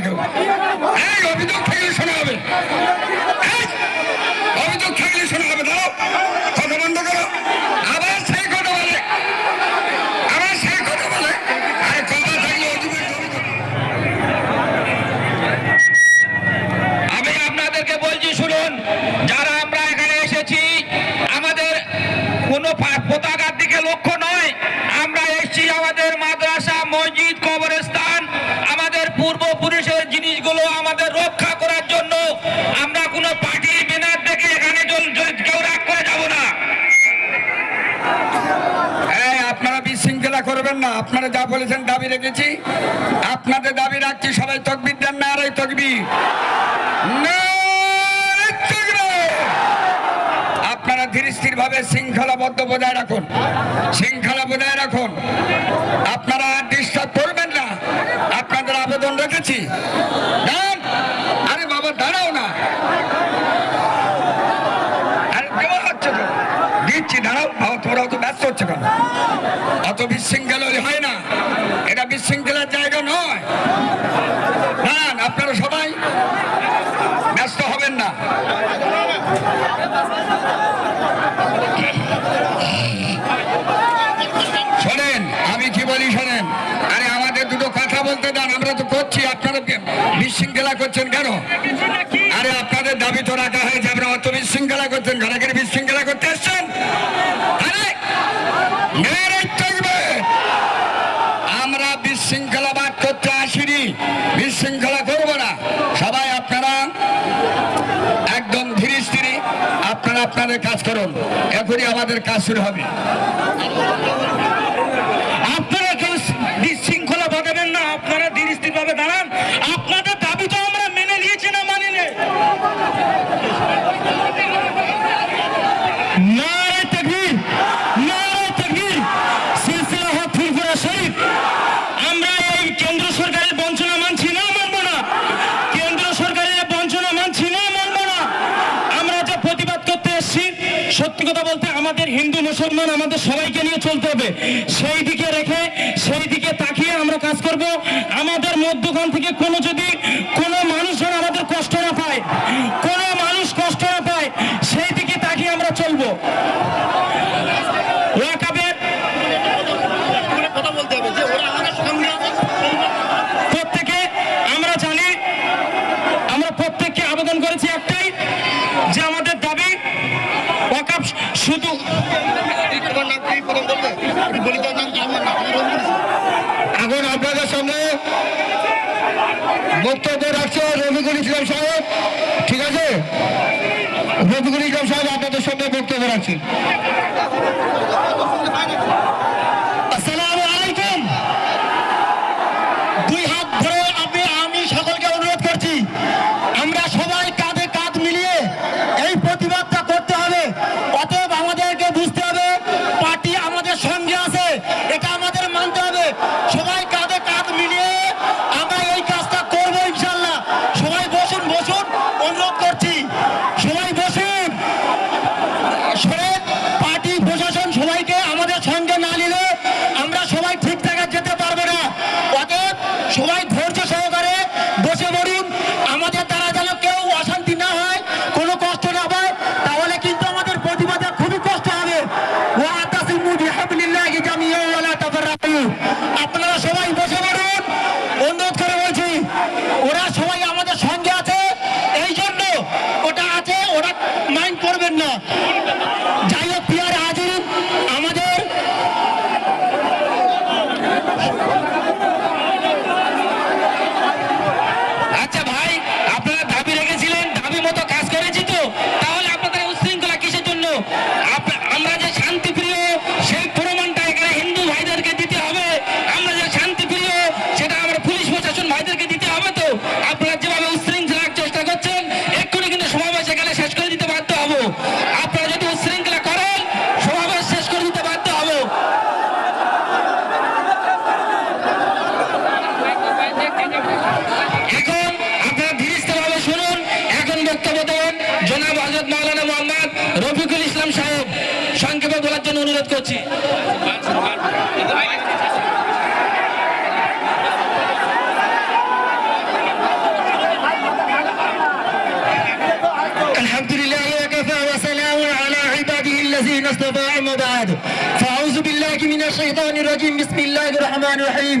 কেউ এই অভিযোগ থাকলে শোনা হবে। অভিযোগ থাকলে শোনা হবে। দাও কথা বন্ধ করো। আবার সেই কথা বলে। আবার সেই কথা বলে। আরে কথা থাকলে অভিযোগ আমি আপনাদেরকে বলছি, শুনুন, যারা আমরা এখানে এসেছি, আমাদের কোনো পতাকার দিকে লক্ষ্য নয় আমরা এসেছি আমাদের মাদ্রাসা মসজিদ কবরস্থান আমাদের পূর্বপুরুষের জিনিসগুলো আমাদের রক্ষা করার জন্য আমরা কোনো পার্টি বেনার দেখে এখানে জল- জল- কেউ রাগ করে যাব না এই আপনারা বিশৃঙ্খলা করবেন না, আপনারা যা বলেছেন দাবি রেখেছি। আপনাদের দাবি রাখছি, সবাই তকবির দেন না, আর এই তকবির। আপনারা ধীর স্থির ভাবে শৃঙ্খলাবদ্ধ বজায় রাখুন। শৃঙ্খলা বজায় রাখুন। আপনারা ডিস্টার্ব করবেন না। আপনাদের আবেদন রেখেছি। আরে বাবা, দাঁড়াও না। দিচ্ছি, দাঁড়াও বাবা তোমরা অত ব্যস্ত হচ্ছে কেন অত বিশৃঙ্খলা হয় না। এটা বিশৃঙ্খলার জায়গা নয়। না আপনারা সবাই ব্যস্ত হবেন না। শোনেন, আমি কি বলি শোনেন? আরে আমাদের দুটো কথা বলতে দেন, আমরা তো করছি। আপনারা বিশৃঙ্খলা করছেন কেন? আরে আপনাদের দাবি তো রাখা হয়েছে আপনারা অত বিশৃঙ্খলা করছেন ঘরাঘরি বিশৃঙ্খলা করতে এসছেন আরে নারায়ে তাকবীর। আমরা বিশৃঙ্খলাবাদ করতে আসিনি বিশৃঙ্খলা করব না। সবাই আপনারা একদম ধীরে স্থিরে আপনারা আপনাদের কাজ করুন। এখনই আমাদের কাজ শুরু হবে আপনারা কেউ বিশৃঙ্খলা বাঁধাবেন না আপনারা ধীর স্থির ভাবে দাঁড়ান আপনাদের দাবি তো আমরা মেনে নিয়েছি না মানি নে নারে তাকবীর নারে তাকবীর সিলসিলা হক ফুরফুরা শরীফ আমরা এই কেন্দ্র সরকারের বঞ্চনা মানছি না মানব না কেন্দ্র সরকারের বঞ্চনা মানছি না মানব না আমরা যে প্রতিবাদ করতে এসেছি সত্যি কথা বলতে আমাদের হিন্দু মুসলমান আমাদের সবাইকে নিয়ে চলতে হবে। সেই দিকে রেখে, সেই দিকে তাকিয়ে আমরা কাজ করব। আমাদের মধ্যখান থেকে কোনো এখন আপনাদের সামনে। বক্তব্য রাখছে রফিকুল ইসলাম সাহেব। ঠিক আছে? রফিকুল ইসলাম সাহেব আপনাদের সামনে বক্তব্য রাখছেন আসসালামু আলাইকুম দুই হাত ধরে আমি আমি সকলকে অনুরোধ করছি আমরা সবাই কাঁধে কাঁধ মিলিয়ে এই প্রতিবাদটা করতে হবে অতএব আমাদেরকে বুঝতে হবে পার্টি আমাদের সঙ্গে আছে এটা আমাদের মানতে হবে সবাই কাঁধে কাঁধ মিলিয়ে আমরা এই কাজটা করব ইনশাল্লাহ সবাই বসুন বসুন অনুরোধ করছি সবাই বসুন শোনেন, পার্টি প্রশাসন সবাইকে আমাদের সঙ্গে না নিলে আমরা সবাই ঠিক জায়গায় যেতে পারব না অতএব সবাই ধৈর্য সহকারে বসে পড়ুন আমাদের দ্বারা যেন কেউ অশান্তি না হয় কোনো কষ্ট না পায় তাহলে কিন্তু আমাদের প্রতিবাদে খুবই কষ্ট হবে ওয়াতাসিমু বিহাবলিল্লাহি জামিআন ওয়া লা তাফাররাকু আপনারা সবাই বসে পড়ুন। অনুরোধ করে বলছি, ওরা সবাই আমাদের সঙ্গে আছে, এই জন্য ওটা আছে, ওরা মাইন্ড করবেন না। অনুরোধ করছি। الحمد لله وكفى وسلام على عباده الذين اصطفى اما بعد فاعوذ بالله من الشيطان الرجيم بسم الله الرحمن الرحيم